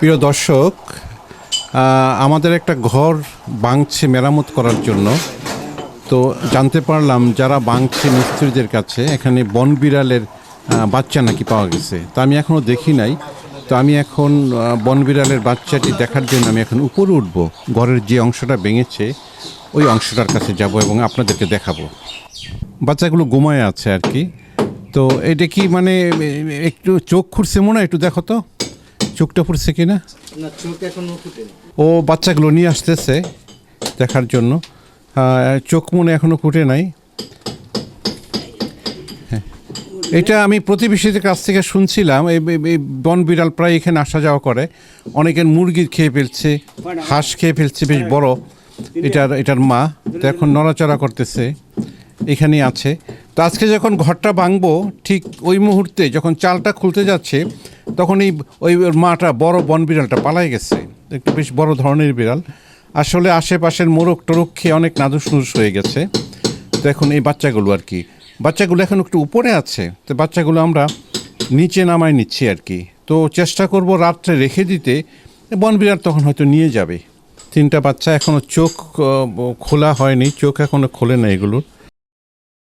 প্রিয় দর্শক আমাদের একটা ঘর বাংছে মেরামত করার জন্য। তো জানতে পারলাম যারা বাংছে মিস্ত্রিদের কাছে এখানে বন বিড়ালের বাচ্চা নাকি পাওয়া গেছে। তো আমি এখনও দেখি নাই। তো আমি এখন বন বিড়ালের বাচ্চাটি দেখার জন্য আমি এখন উপরে উঠবো। ঘরের যে অংশটা ভেঙেছে, ওই অংশটার কাছে যাব এবং আপনাদেরকে দেখাবো। বাচ্চাগুলো ঘুমায় আছে আর কি। তো এটা কি মানে একটু চোখ খুঁড়ছে মনে একটু দেখো তো। চোখটা ফুটছে কি না চোখ এখনও ফুটেনি। ও বাচ্চাগুলো নিয়ে আসতেছে দেখার জন্য। আহ, চোখ মনে এখনও ফুটে নাই। হ্যাঁ। এটা আমি প্রতিবেশীদের কাছ থেকে শুনছিলাম এই বন বিড়াল প্রায় এখানে আসা যাওয়া করে। অনেকের মুরগি খেয়ে ফেলছে হাঁস খেয়ে ফেলছে বেশ বড়। এটার এটার মা তো এখন নড়াচড়া করতেছে। এখানেই আছে। তো আজকে যখন ঘরটা ভাঙবো, ঠিক ওই মুহূর্তে যখন চালটা খুলতে যাচ্ছে তখন এই ওই মাটা, বড় বন বিড়ালটা পালাই গেছে। একটু বেশ বড় ধরনের বিড়াল। আসলে আশেপাশের মোরগ টোরক খেয়ে অনেক নাদুস হয়ে গেছে। তো এখন এই বাচ্চাগুলো আর কি। বাচ্চাগুলো এখন একটু উপরে আছে। তো বাচ্চাগুলো আমরা নিচে নামায় নিচ্ছি আর কি। তো চেষ্টা করব রাত্রে রেখে দিতে। বন বিড়াল তখন হয়তো নিয়ে যাবে। তিনটা বাচ্চা এখনও চোখ খোলা হয়নি। চোখ এখনও খোলে না এগুলোর।